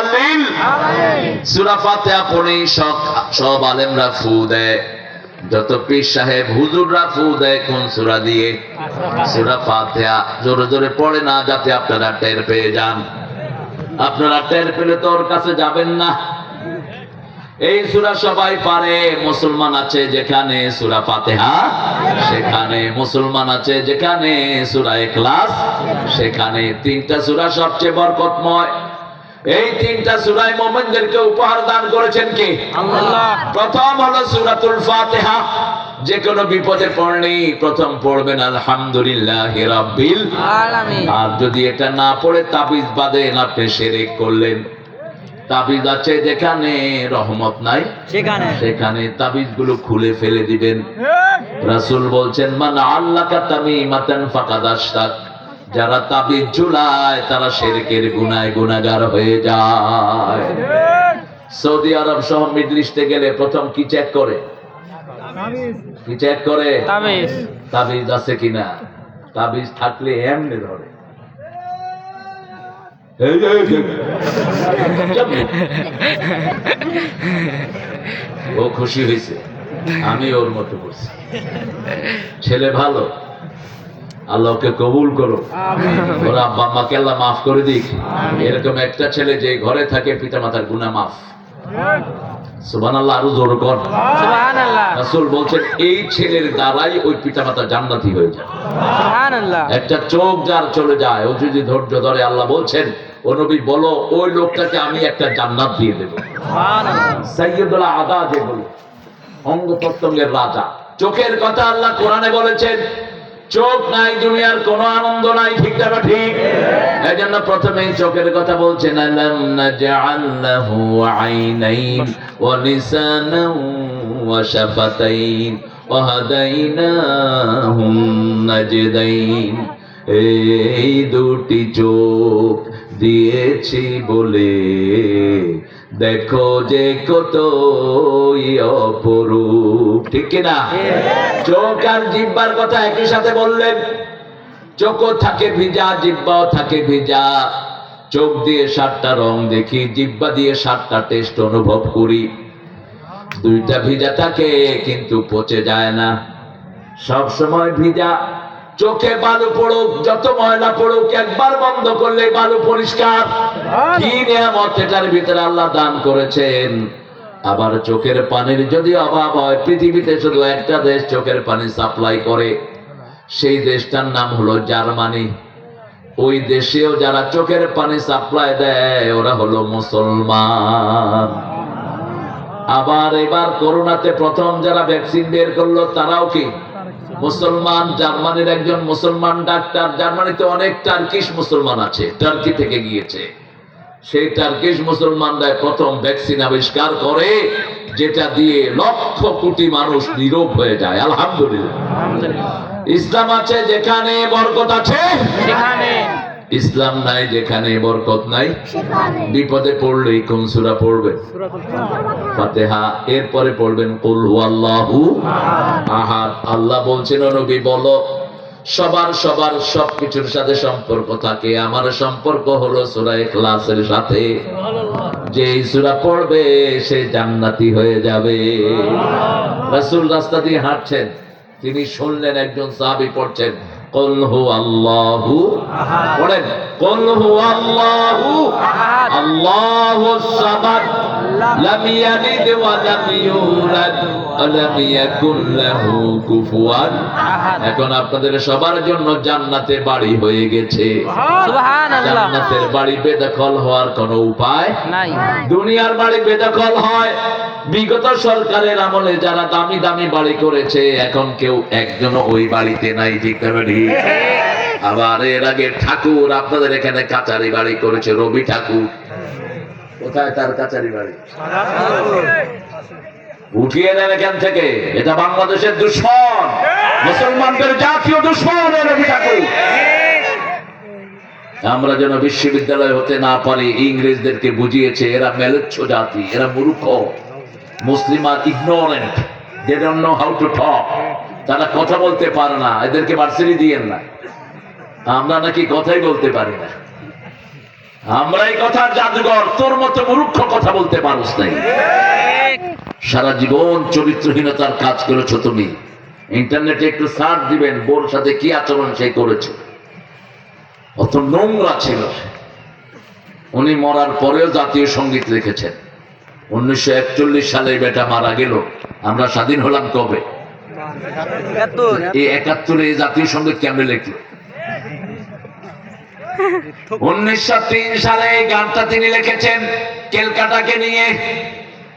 দাল্লিল সূরা ফাতিহা পড়েই সব সব আলেমরা ফু দেয়। যত পীর সাহেব, হুজুররা ফু দেয় কোন সূরা দিয়ে? সূরা ফাতিহা। জোরে জোরে পড়ে না যাতে আপনারা টের পেয়ে যান। আপনারা টের পেলে তো ওর কাছে যাবেন না। এই সূরা সবাই পারে, মুসলমান আছে যেখানে সূরা ফাতিহা, সেখানে মুসলমান আছে যেখানে সূরা সেখানে তিনটা সূরা সবচেয়ে বরকতময়। এই তিনটা সূরায় মুমিনদেরকে উপহার দান করেছেন কে? আল্লাহ। প্রথম হলো সূরাতুল ফাতিহা। যে কোনো বিপদে পড়লেই প্রথম পড়বেন আলহামদুলিল্লাহ রাব্বিল আলামিন। আর যদি এটা না পড়ে তাবিজ আপনি করলেন। তাবিজ আছে যেখানে রহমত নাই সেখানে। সেখানে তাবিজগুলো খুলে ফেলে দিবেন। রাসূল বলছেন মান আল্লাকা তামিমাতান ফাকাদ আশরাক যারা তাবিজ ঝুলায় তারা শিরকের গুনায় গুনাগার হয়ে যায়। সৌদি আরব সহ মিডল ইস্টে গেলে প্রথম কি চেক করে? কি চেক করে? তাবিজ। তাবিজ আছে কিনা? তাবিজ থাকলে এমনি ধরে। ও খুশি হয়েছে আমি ওর মতো করছি। ছেলে ভালো? আল্লাহকে কবুল করো। ওর আব্বা আম্মাকে আল্লাহ মাফ করে দিক। এরকম একটা ছেলে যে ঘরে থাকে পিতা মাতার গুনাহ মাফ। সুবান আল্লাহ আরও জোর কর। সুবহানাল্লাহ। বলছেন এই ছেলের দ্বারাই ওই পিতামাতা জান্নাতি হয়ে যায়। একটা চোখ যার চলে যায় ও যদি ধৈর্য ধরে আল্লাহ বলছেন ও নবী বলো ওই লোকটাকে আমি একটা জান্নাত দিয়ে দেবো। সাইয়্যিদুল আদা যেগুলো অঙ্গ প্রত্যঙ্গের রাজা। চোখের কথা আল্লাহ কোরআনে বলেছেন চোখ নাই, দুনিয়ার কোনো আনন্দ নাই, ঠিক না ঠিক? এই জন্য প্রথমেই চোখের কথা বলছেন এই দুটি চোখ দিয়েছি বলে দেখো যে কত অপরূপ। ঠিক কিনা? চোখ আর জিব্বার কথা একই সাথে বললেন। চোখও থাকে ভিজা, জিব্বাও থাকে ভিজা। চোখ দিয়ে সাতটা রং দেখি, জিব্বা দিয়ে সাতটা টেস্ট অনুভব করি। দুইটা ভিজা থাকে, কিন্তু পচে যায় না। সব সময় ভিজা। চোখে বালু পড়ুক যত ময়লা পড়ুক একবার বন্ধ করলে বালু পরিষ্কার। কি নিয়ামত এটার ভিতরে আল্লাহ দান করেছেন। আবার চোখের পানির যদি অভাব হয় পৃথিবীতে শুধু একটা দেশ চোখের পানি সাপ্লাই করে। সেই দেশটার নাম হলো জার্মানি। ওই দেশেও যারা চোখের পানি সাপ্লাই দেয় ওরা হলো মুসলমান। আবার এবার করোনাতে প্রথম যারা ভ্যাকসিন বের করল তারাও কি? মুসলমান জার্মানির একজন মুসলমান ডাক্তার জার্মানিতে অনেক টার্কিশ মুসলমান আছে টার্কি থেকে গিয়েছে। সেই টার্কিশ মুসলমানরা প্রথম ভ্যাকসিন আবিষ্কার করে যেটা দিয়ে লক্ষ কোটি মানুষ নিরোগ হয়ে যায় আলহামদুলিল্লাহ। ইসলাম আছে যেখানে বরকত আছে? সেখানে ইসলাম নাই যেখানে বরকত নাই বিপদে পড়লেই কোন সূরা পড়বে? ফাতেহা। এরপরে পড়বেন কুল হুয়াল্লাহু আহাদ। আল্লাহ বলছেন নবী বলো সবার সবার সবকিছুর সাথে সম্পর্ক থাকে। আমার সম্পর্ক হলো সূরা ইখলাসের সাথে। যে সূরা পড়বে সে জান্নাতি হয়ে যাবে। রাসূল রাস্তা দিয়ে হাঁটছেন। তিনি শুনলেন একজন সাহাবী পড়ছেন। কুল হু আল্লাহু পড়েন কুল হু আল্লাহু সামাদ। এখন আপনাদের সবার জন্য জান্নাতে বাড়ি হয়ে গেছে। জান্নাতের বাড়ি বেদখল হওয়ার কোনো উপায় নাই। দুনিয়ার বাড়ি বেদখল হয়। বিগত সরকারের আমলে যারা দামি দামি বাড়ি করেছে, এখন কেউ একজন ওই বাড়িতে নাই আবার এর আগে ঠাকুর আপনাদের এখানে কাচারি বাড়ি করেছে, রবি ঠাকুর। কোথায় তার কাচারি বাড়ি? উঠিয়ে নেন এখান থেকে। এটা বাংলাদেশের দুশ্মন মুসলমানদের জাতীয় দুশ্মন রবি ঠাকুর। আমরা যেন বিশ্ববিদ্যালয় হতে না পারি, ইংরেজদেরকে বুঝিয়েছে, এরা মেলেচ্ছ জাতি, এরা মূর্খ। Muslim are ignorant they don't know how to talk তারা কথা বলতে পারে না, এদেরকে ভার্সিটি দিয়েন না। আমরা নাকি কথাই বলতে পারি না। আমরা এই কথা জাদুঘর, তোর মতো মূর্খ কথা বলতে পারোস নাই। সারা জীবন চরিত্রহীনতার কাজ করেছ তুমি। ইন্টারনেটে একটু সার্চ দিবেন, বোর সাথে কি আচরণ সে করেছে। অত নোংরা ছিল উনি মরার পরেও জাতীয় সংগীত লিখেছেন উনিশশো একচল্লিশ সালে বেটা মারা গেল। আমরা স্বাধীন হলাম কবে? এই একাত্তরে এই জাতীয় সংগীত কেমনে লিখলো উনিশশো সালে এই গানটা তিনি লিখেছেন কেলকাটাকে নিয়ে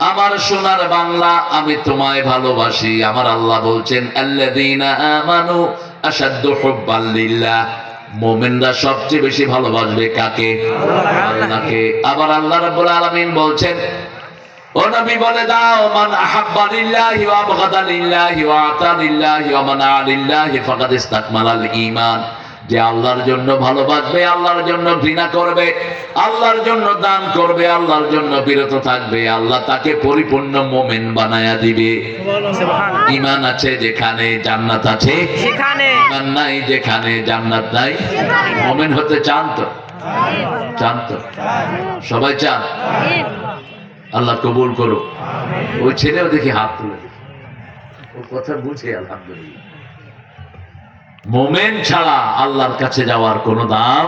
আমার সোনার বাংলা আমি তোমায় ভালোবাসি। আমার আল্লাহ বলছেন আমানু সবচেয়ে বেশি ভালোবাসবে কাকে? আল্লাহকে। আবার আল্লাহ রাব্বুল আলামিন বলছেন ও নবী বলে দাও মান আহাব্বা লিল্লাহি ওয়া আবগাদা লিল্লাহি ওয়া আতা লিল্লাহি ওয়া মানা লিল্লাহি ফাকাদ ইসতাকমালাল ঈমান। যে আল্লাহর জন্য ভালোবাসবে আল্লাহর জন্য ঘৃণা করবে আল্লাহর জন্য দান করবে আল্লাহর জন্য বিরত থাকবে আল্লাহ তাকে পরিপূর্ণ মোমেন বানায়া দিবে। ইমান আছে যেখানে জান্নাত আছে। সেখানে। ইমান নাই যেখানে জান্নাত নাই। মোমেন হতে চান তো? চান তো? সবাই চান? আল্লাহ কবুল করো ওই ছেলেও দেখি হাত তুলে। ও কথা বুঝে আলহামদুলিল্লাহ। মোমেন ছাড়া আল্লাহর কাছে যাওয়ার কোনো দাম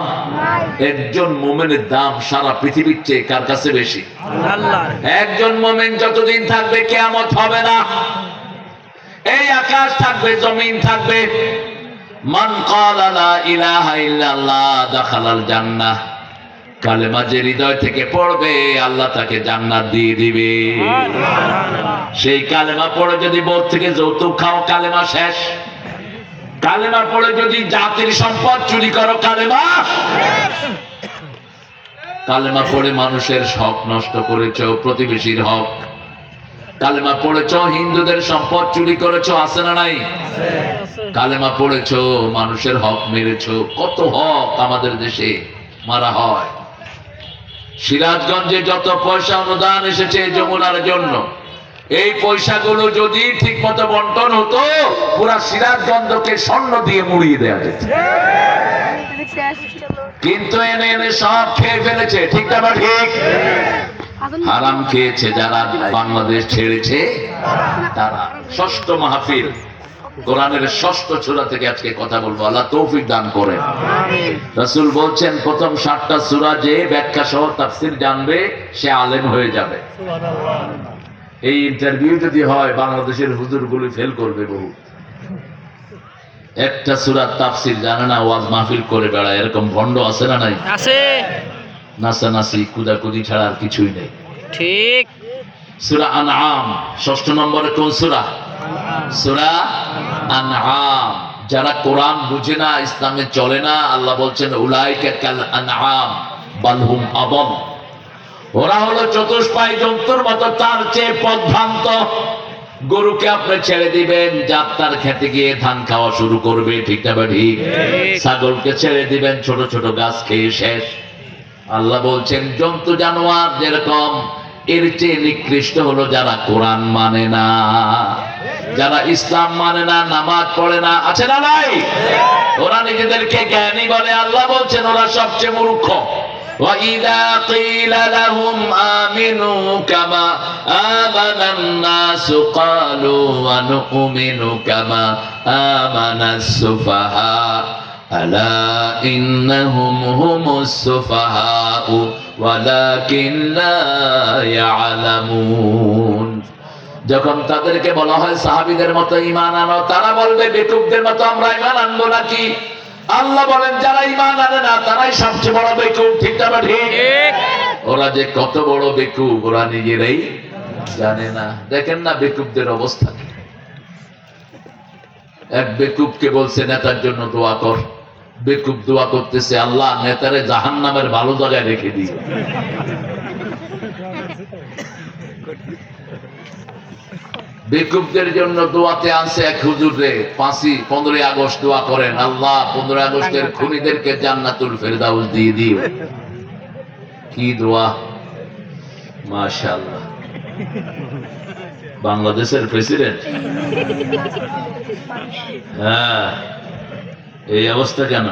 একজন মোমেনের দাম সারা পৃথিবীর চেয়ে কার কাছে বেশি? একজন মোমেন যতদিন থাকবে কেয়ামত হবে না। এই আকাশ থাকবে জমিন থাকবে। মান ক্বালা লা ইলাহা ইল্লাল্লাহ দাখালাল জান্নাহ। কালেমা যে হৃদয় থেকে পড়বে, আল্লাহ তাকে জান্নাত দিয়ে দিবে। সেই কালেমা পড়ে যদি বোধ থেকে যৌতুক খাও, কালেমা শেষ। কালেমা পড়ে যদি জাতির সম্পদ চুরি করো, কালেমা কালেমা পড়ে মানুষের হক নষ্ট করেছ, প্রতিবেশীর হক। কালেমা পড়েছ, হিন্দুদের সম্পদ চুরি করেছ, আছে না নাই? কালেমা পড়েছ, মানুষের হক মেরেছ। কত হক আমাদের দেশে মারা হয়। সিরাজগঞ্জে যত পয়সা অনুদান এসেছে যমুনার জন্য, এই পয়সাগুলো যদি ঠিক মতো বন্টন হতো, পুরা সিরাজগঞ্জকে স্বর্ণ দিয়ে মুড়িয়ে দেওয়া যেত। কিন্তু এনে এনে সব খেয়ে ফেলেছে, ঠিক না ঠিক? হারাম খেয়েছে যারা বাংলাদেশ ছেড়েছে, তারা ষষ্ঠ মাহফিল কোরআনের ষষ্ঠ চূড়া থেকে আজকে কথা বলব। আল্লাহ তৌফিক দান করেন। রসুল বলছেন প্রথম ষাটটা সূরা যে ব্যাখ্যা সহ তাফসির জানবে সে আলেম হয়ে যাবে। এই ইন্টারভিউ যদি হয় বাংলাদেশের হুজুরগুলি ফেল করবে বহু একটা সুরাত তাফসির জানে না ওয়াজ মাহফিল করে বেড়ায়। এরকম ভণ্ড আছে না নাই? আছে। নাচানাচি কুদাকুদি ছাড়া আর কিছুই নেই। ঠিক। সুরা আনআম ষষ্ঠ নম্বরে কোন সুরা? সুরা আনআম। যারা কোরআন বুঝে না ইসলামে চলে না আল্লাহ বলছেন উলাইকা কাল আনআম বালহুম আবম ওরা হলো জন্তুর মতো তার চেয়ে পদভ্রান্ত। গরুকে আপনি ছেড়ে দিবেন যাত্রার খেতে গিয়ে ধান খাওয়া শুরু করবে ঠিক না ঠিক। ছাগলকে ছেড়ে দিবেন ছোট ছোট গাছ খেয়ে শেষ। আল্লাহ বলছেন জন্তু জানোয়ার যেরকম এর চেয়ে নিকৃষ্ট হলো যারা কোরআন মানে না যারা ইসলাম মানে না নামাজ পড়ে না আছে না নাই ওরা নিজেদেরকে জ্ঞানী বলে আল্লাহ বলছেন ওরা সবচেয়ে মূর্খ وَإِذَا قِيلَ لَهُمْ آمِنُوا كَمَا آمَنَ النَّاسُ قَالُوا وَنُؤْمِنُ كَمَا آمَنَ السُّفَهَاءُ ألا إنهم هم السفهاء ولكن لا يعلمون যখন তাদেরকে বলা হয় সাহাবিদের মতো ইমান আনো তারা বলবে বেকুবদের মতো আমরা ইমান আনব নাকি? আল্লাহ বলেন যারা ইমান আনে না তারাই সবচেয়ে বড় বেকুব ঠিক না ঠিক। ওরা যে কত বড় বেকুব ওরা নিজেরাই জানে না। দেখেন না বেকুবদের অবস্থা। এক বেকুবকে বলছে নেতার জন্য দোয়া কর। বেকুব দোয়া করতেছে, আল্লাহ নেতারে জাহান নামের ভালো জায়গায় রেখে দিই। বেকুবদের জন্য দোয়াতে আনছে এক হুজুরে পাঁচই, পনেরোই আগস্ট দোয়া করেন, আল্লাহ পনেরোই আগস্টের খুনিদেরকে জান্নাতুল ফেরদাউস দিয়ে দিও। কি দোয়া? মাশাআল্লাহ। বাংলাদেশের প্রেসিডেন্ট? হ্যাঁ। এই অবস্থা কেন?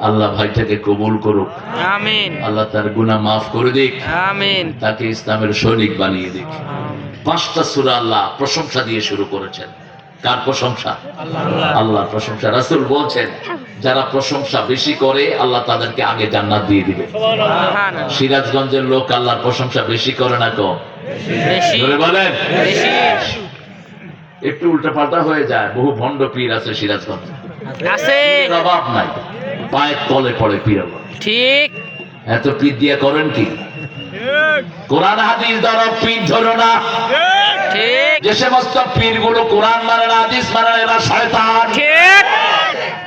আল্লাহ ভাইটাকে কবুল করুক। আমিন। আল্লাহ তার গুনাহ মাফ করে দিক। আমিন। তাকে ইসলামের সৈনিক বানিয়ে দিক। পাঁচটা সূরা আল্লাহ প্রশংসা দিয়ে শুরু করেছেন। কার প্রশংসা? আল্লাহ প্রশংসা। রাসূল বলছেন যারা প্রশংসা বেশি করে আল্লাহ তাদেরকে আগে জান্নাত দিয়ে দিবে। সিরাজগঞ্জের লোক আল্লাহর প্রশংসা বেশি করে না কম? বলেন। একটু উল্টাপাল্টা হয়ে যায়। বহু ভণ্ড পীর আছে সিরাজগঞ্জ। আছে। অভাব নাই। পায়ের তলে পড়ে পীর ঠিক। এত পীর দিয়ে করেন কি? কোরআন হাদিস দ্বারা পীর ধরো না। যে সমস্ত পীরগুলো কোরআন মানে না হাদিস মানে না এরা শয়তান। ঠিক।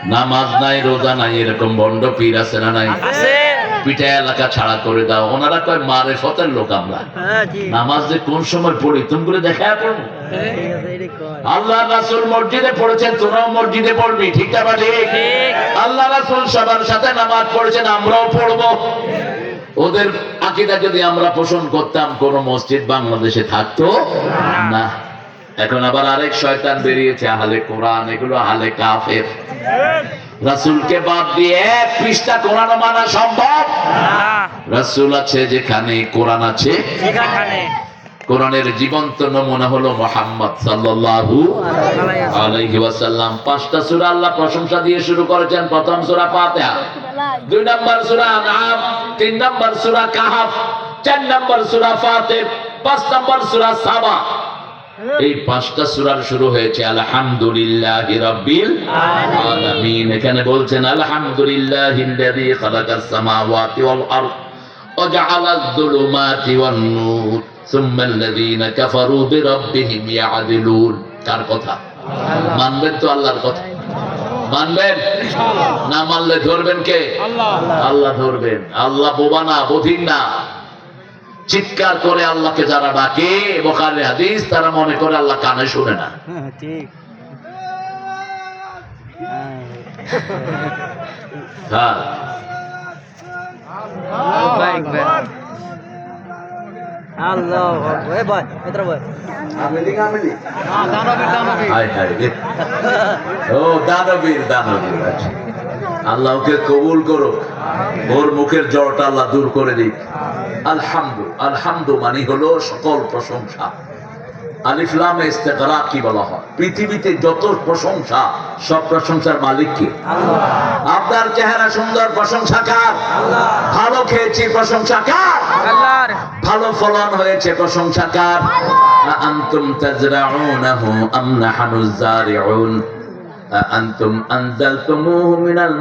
নামাজ নাই রোজা নাই এরকম ভণ্ড পীর আছে না নাই? আছে। পিঠা এলাকা ছাড়া করে দাও। ওনারা কয় মারে ফতের লোক আমরা। নামাজ যে কোন সময় পড়ি তুমি করে দেখা পড়ব আল্লাহ রাসুল মসজিদে পড়েছেন তোরাও মসজিদে পড়বি ঠিক না বা ঠিক ঠিক। আল্লাহ রাসুল সবার সাথে নামাজ পড়েছেন আমরাও পড়ব। ওদের আকিদা যদি আমরা পোষণ করতাম কোন মসজিদ বাংলাদেশে থাকতো না। এখন আবার আরেক শয়তান বেরিয়েছে আহলে কোরআন এগুলো আহলে কাফের। রাসুলকে বাদ দিয়ে এক পৃষ্ঠা কোরআন মানা সম্ভব? না রাসুল আছে যেখানে কোরআন আছে? কোরআনের জীবন্ত নমুনা হলো মোহাম্মদ সাল্লাল্লাহু আলাইহি ওয়াসাল্লাম। পাঁচটা সূরা আল্লাহ প্রশংসা দিয়ে শুরু করেছেন। প্রথম সূরা ফাতিহা। দুই নম্বর সূরা আনআম তিন নম্বর সূরা কাহাফ চার নম্বর সূরা ফাতির পাঁচ নম্বর সূরা সাবা। এই পাঁচটা সূরার শুরু হয়েছে আলহামদুলিল্লাহি রাব্বিল আলামিন এখানে বলছেন আলহামদুলিল্লাহিল্লাযী খালাকাস সামাওয়াতি ওয়াল আরদ وجعل الظلمات والنور ثم الذين كفروا بربهم يعدلون কার কথা মানবেন তো আল্লাহর কথা মানবেন না মানলে ধরবেন কে আল্লাহ ধরবেন আল্লাহ বোবা না বধির না চিৎকার করে আল্লাহকে যারা ডাকে বোখারে হাদিস তারা মনে করে আল্লাহ কানে শুনে না। ঠিক। আল্লাহ এ ভাই মিত্র ভাই রে। ও দানবীর দানবীর। আল্লাহ ওকে কবুল করো ওর মুখের জ্বরটা আল্লাহ দূর করে দিক। আলহামদু আলহামদু মানে হলো সকল প্রশংসা। আলিফলাম ইস্তেকরা কি বলা হয়? পৃথিবীতে যত প্রশংসা সব প্রশংসার মালিক কি? আপনার চেহারা সুন্দর প্রশংসা কার? ভালো খেয়েছি প্রশংসা কার? ভালো ফলন হয়েছে প্রশংসা কার? আনতুম তাজরাউনাহু আম নাহনু যারিউন আনতুম আনজালতুমুহু মিনাল